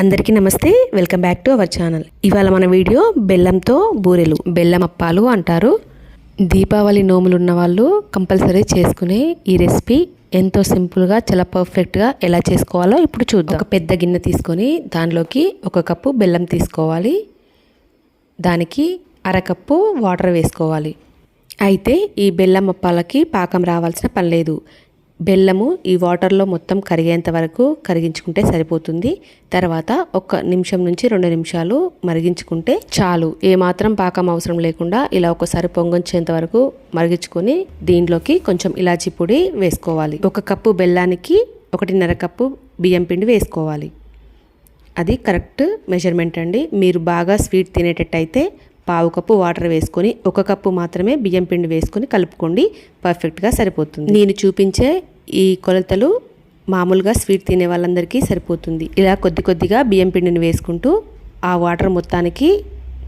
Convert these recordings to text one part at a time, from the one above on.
అందరికీ నమస్తే welcome back to our channel. ఇవాళ మన వీడియో బెల్లంతో బూరెలు బెల్లం అప్పాలు అంటారు. దీపావళి నోములు ఉన్న వాళ్ళు కంపల్సరీ చేసుకునే ఈ రెసిపీ ఎంతో సింపుల్గా చాలా పర్ఫెక్ట్గా ఎలా చేసుకోవాలో ఇప్పుడు చూద్దాం. ఒక పెద్ద గిన్నె తీసుకొని దానిలోకి ఒక కప్పు బెల్లం తీసుకోవాలి. దానికి అరకప్పు వాటర్ వేసుకోవాలి. అయితే ఈ బెల్లం అప్పాలకి పాకం రావాల్సిన పని లేదు. బెల్లము ఈ వాటర్లో మొత్తం కరిగేంత వరకు కరిగించుకుంటే సరిపోతుంది. తర్వాత ఒక నిమిషం నుంచి రెండు నిమిషాలు మరిగించుకుంటే చాలు. ఏమాత్రం పాకం అవసరం లేకుండా ఇలా ఒకసారి పొంగొంచేంత వరకు మరిగించుకొని దీంట్లోకి కొంచెం ఇలాచి పొడి వేసుకోవాలి. ఒక కప్పు బెల్లానికి ఒకటిన్నర కప్పు బియ్యం పిండి వేసుకోవాలి. అది కరెక్ట్ మెజర్మెంట్ అండి. మీరు బాగా స్వీట్ తినేటట్టయితే పావు కప్పు వాటర్ వేసుకొని ఒక కప్పు మాత్రమే బియ్యం పిండి వేసుకొని కలుపుకోండి. పర్ఫెక్ట్గా సరిపోతుంది. నేను చూపించే ఈ కొలతలు మామూలుగా స్వీట్ తినే వాళ్ళందరికీ సరిపోతుంది. ఇలా కొద్ది కొద్దిగా బియ్యం పిండిని వేసుకుంటూ ఆ వాటర్ మొత్తానికి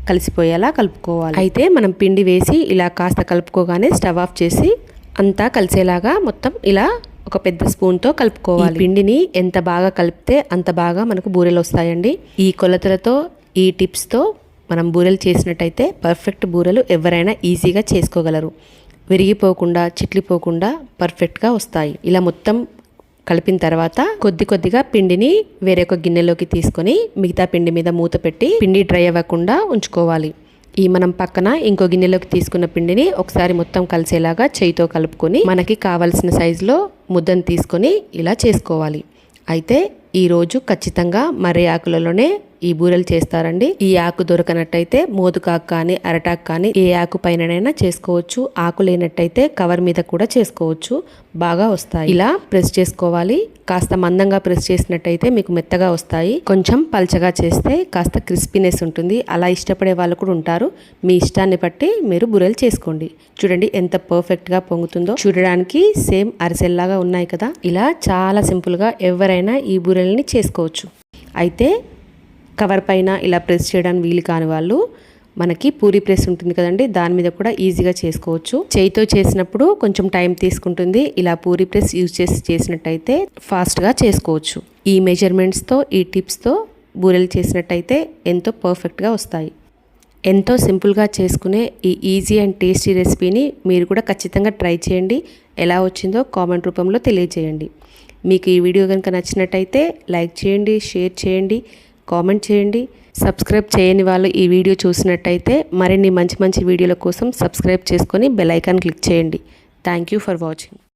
కలిసిపోయేలా కలుపుకోవాలి. అయితే మనం పిండి వేసి ఇలా కాస్త కలుపుకోగానే స్టవ్ ఆఫ్ చేసి అంతా కలిసేలాగా మొత్తం ఇలా ఒక పెద్ద స్పూన్తో కలుపుకోవాలి. పిండిని ఎంత బాగా కలిపితే అంత బాగా మనకు బూరెలు వస్తాయండి. ఈ కొలతలతో ఈ టిప్స్తో మనం బూరెలు చేసినట్టయితే పర్ఫెక్ట్ బూరెలు ఎవరైనా ఈజీగా చేసుకోగలరు. విరిగిపోకుండా చిట్లిపోకుండా పర్ఫెక్ట్గా వస్తాయి. ఇలా మొత్తం కలిపిన తర్వాత కొద్ది కొద్దిగా పిండిని వేరొక గిన్నెలోకి తీసుకొని మిగతా పిండి మీద మూత పెట్టి పిండి డ్రై అవ్వకుండా ఉంచుకోవాలి. ఈ మనం పక్కన ఇంకో గిన్నెలోకి తీసుకున్న పిండిని ఒకసారి మొత్తం కలిసేలాగా చేయితో కలుపుకొని మనకి కావలసిన సైజులో ముద్దను తీసుకొని ఇలా చేసుకోవాలి. అయితే ఈరోజు ఖచ్చితంగా మర్రి ఆకులలోనే ఈ బూరెలు చేస్తారండి. ఈ ఆకు దొరకనట్టయితే మోదుకాకు కానీ అరటాకు కానీ ఏ ఆకు పైననైనా చేసుకోవచ్చు. ఆకు లేనట్టయితే కవర్ మీద కూడా చేసుకోవచ్చు. బాగా వస్తాయి. ఇలా ప్రెస్ చేసుకోవాలి. కాస్త మందంగా ప్రెస్ చేసినట్టయితే మీకు మెత్తగా వస్తాయి. కొంచెం పల్చగా చేస్తే కాస్త క్రిస్పీనెస్ ఉంటుంది. అలా ఇష్టపడే వాళ్ళు కూడా ఉంటారు. మీ ఇష్టాన్ని బట్టి మీరు బూరెలు చేసుకోండి. చూడండి ఎంత పర్ఫెక్ట్గా పొంగుతుందో. చూడడానికి సేమ్ అరిసెల్లాగా ఉన్నాయి కదా. ఇలా చాలా సింపుల్గా ఎవరైనా ఈ బురెల్ని చేసుకోవచ్చు. అయితే కవర్ పైన ఇలా ప్రెస్ చేయడానికి వీలు కాని వాళ్ళు మనకి పూరి ప్రెస్ ఉంటుంది కదండి దాని మీద కూడా ఈజీగా చేసుకోవచ్చు. చేయితో చేసినప్పుడు కొంచెం టైం తీసుకుంటుంది. ఇలా పూరి ప్రెస్ యూజ్ చేసి చేసినట్టయితే ఫాస్ట్గా చేసుకోవచ్చు. ఈ మెజర్మెంట్స్తో ఈ టిప్స్తో బూరెలు చేసినట్టయితే ఎంతో పర్ఫెక్ట్గా వస్తాయి. ఎంతో సింపుల్గా చేసుకునే ఈ ఈజీ అండ్ టేస్టీ రెసిపీని మీరు కూడా ఖచ్చితంగా ట్రై చేయండి. ఎలా వచ్చిందో కామెంట్ రూపంలో తెలియజేయండి. మీకు ఈ వీడియో కనుక నచ్చినట్టయితే లైక్ చేయండి షేర్ చేయండి. కామెంట్ చేయండి. సబ్స్క్రైబ్ చేయని వాళ్ళు ఈ వీడియో చూసినట్టయితే మరిన్ని మంచి మంచి వీడియోల కోసం సబ్స్క్రైబ్ చేసుకొని బెల్ ఐకాన్ క్లిక్ చేయండి. Thank you for watching